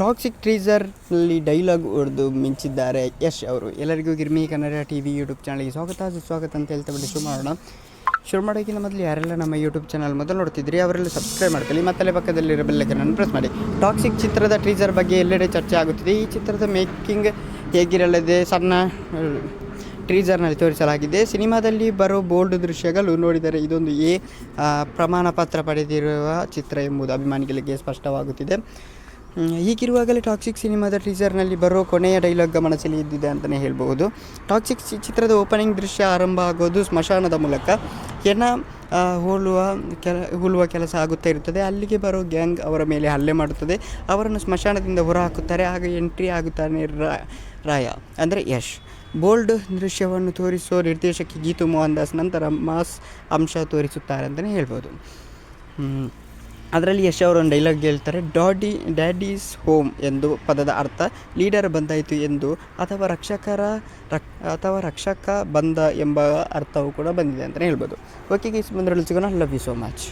Toxic ಟ್ರೀಸರ್ನಲ್ಲಿ dialogue ಹೊಡೆದು ಮಿಂಚಿದ್ದಾರೆ ಯಶ್ ಅವರು. ಎಲ್ಲರಿಗೂ Girmi Kannada T V YouTube ಚಾನಲ್ಗೆ ಸ್ವಾಗತ. ಸುಸ್ವಾಗತ ಅಂತ ಹೇಳ್ತಾ ಬಿಟ್ಟು ಶುರು ಮಾಡೋಣ. ಶುರು ಮಾಡೋಕ್ಕಿಂತ ಮೊದಲು ಯಾರೆಲ್ಲ ನಮ್ಮ ಯೂಟ್ಯೂಬ್ ಚಾನಲ್ ಮೊದಲು ನೋಡ್ತಿದ್ರಿ, ಅವರೆಲ್ಲ ಸಬ್ಸ್ಕ್ರೈಬ್ ಮಾಡ್ಕೊಳ್ಳಿ. ಮತ್ತಲ್ಲೇ ಪಕ್ಕದಲ್ಲಿರೋ ಬೆಲ್ಲೈಕನನ್ನು ಪ್ರೆಸ್ ಮಾಡಿ. ಟಾಕ್ಸಿಕ್ ಚಿತ್ರದ ಟ್ರೀಸರ್ ಬಗ್ಗೆ ಎಲ್ಲೆಡೆ ಚರ್ಚೆ ಆಗುತ್ತಿದೆ. ಈ ಚಿತ್ರದ ಮೇಕಿಂಗ್ ಹೇಗಿರಲಿದೆ? ಸಣ್ಣ ಟ್ರೀಸರ್ನಲ್ಲಿ ತೋರಿಸಲಾಗಿದೆ. ಸಿನಿಮಾದಲ್ಲಿ ಬರೋ ಬೋಲ್ಡ್ ದೃಶ್ಯಗಳು ನೋಡಿದರೆ ಇದೊಂದು ಎ ಪ್ರಮಾಣ ಪತ್ರ ಪಡೆದಿರುವ ಚಿತ್ರ ಎಂಬುದು ಅಭಿಮಾನಿಗಳಿಗೆ ಸ್ಪಷ್ಟವಾಗುತ್ತಿದೆ. ಹೀಗಿರುವಾಗಲೇ ಟಾಕ್ಸಿಕ್ ಸಿನಿಮಾದ ಟೀಸರ್ನಲ್ಲಿ ಬರೋ ಕೊನೆಯ ಡೈಲಾಗ್ ಗಮನ ಇದ್ದಿದೆ ಅಂತಲೇ ಹೇಳ್ಬೋದು ಟಾಕ್ಸಿಕ್ ಚಿತ್ರದ ಓಪನಿಂಗ್ ದೃಶ್ಯ ಆರಂಭ ಆಗೋದು ಸ್ಮಶಾನದ ಮೂಲಕ. ಹೆಣ ಹೋಲುವ ಕೆಲ, ಹೋಲುವ ಕೆಲಸ ಆಗುತ್ತಾ ಇರುತ್ತದೆ. ಅಲ್ಲಿಗೆ ಬರೋ ಗ್ಯಾಂಗ್ ಅವರ ಮೇಲೆ ಹಲ್ಲೆ ಮಾಡುತ್ತದೆ. ಅವರನ್ನು ಸ್ಮಶಾನದಿಂದ ಹೊರಹಾಕುತ್ತಾರೆ. ಆಗ ಎಂಟ್ರಿ ಆಗುತ್ತಾನೆ ರಾಯ, ಅಂದರೆ ಯಶ್. ಬೋಲ್ಡ್ ದೃಶ್ಯವನ್ನು ತೋರಿಸೋ ನಿರ್ದೇಶಕಿ ಗೀತು ಮೋಹನ್ ದಾಸ್ ನಂತರ ಮಾಸ್ ಅಂಶ ತೋರಿಸುತ್ತಾರೆ ಅಂತಲೇ ಹೇಳ್ಬೋದು. ಅದರಲ್ಲಿ ಯಶ್ ಅವರು ಒಂದು ಡೈಲಾಗ್ ಹೇಳ್ತಾರೆ ಡಾಡಿ ಡ್ಯಾಡೀಸ್ ಹೋಮ್ ಎಂದು ಪದದ ಅರ್ಥ ಲೀಡರ್ ಬಂದಾಯಿತು ಎಂದು ಅಥವಾ ರಕ್ಷಕರ ರಕ್, ಅಥವಾ ರಕ್ಷಕ ಬಂದ ಎಂಬ ಅರ್ಥವು ಕೂಡ ಬಂದಿದೆ ಅಂತಲೇ ಹೇಳ್ಬೋದು. ಓಕೆ ಗೀಸ್ ಬಂದರಲ್ಲಿ ಸಿಗೋಣ. Love you so much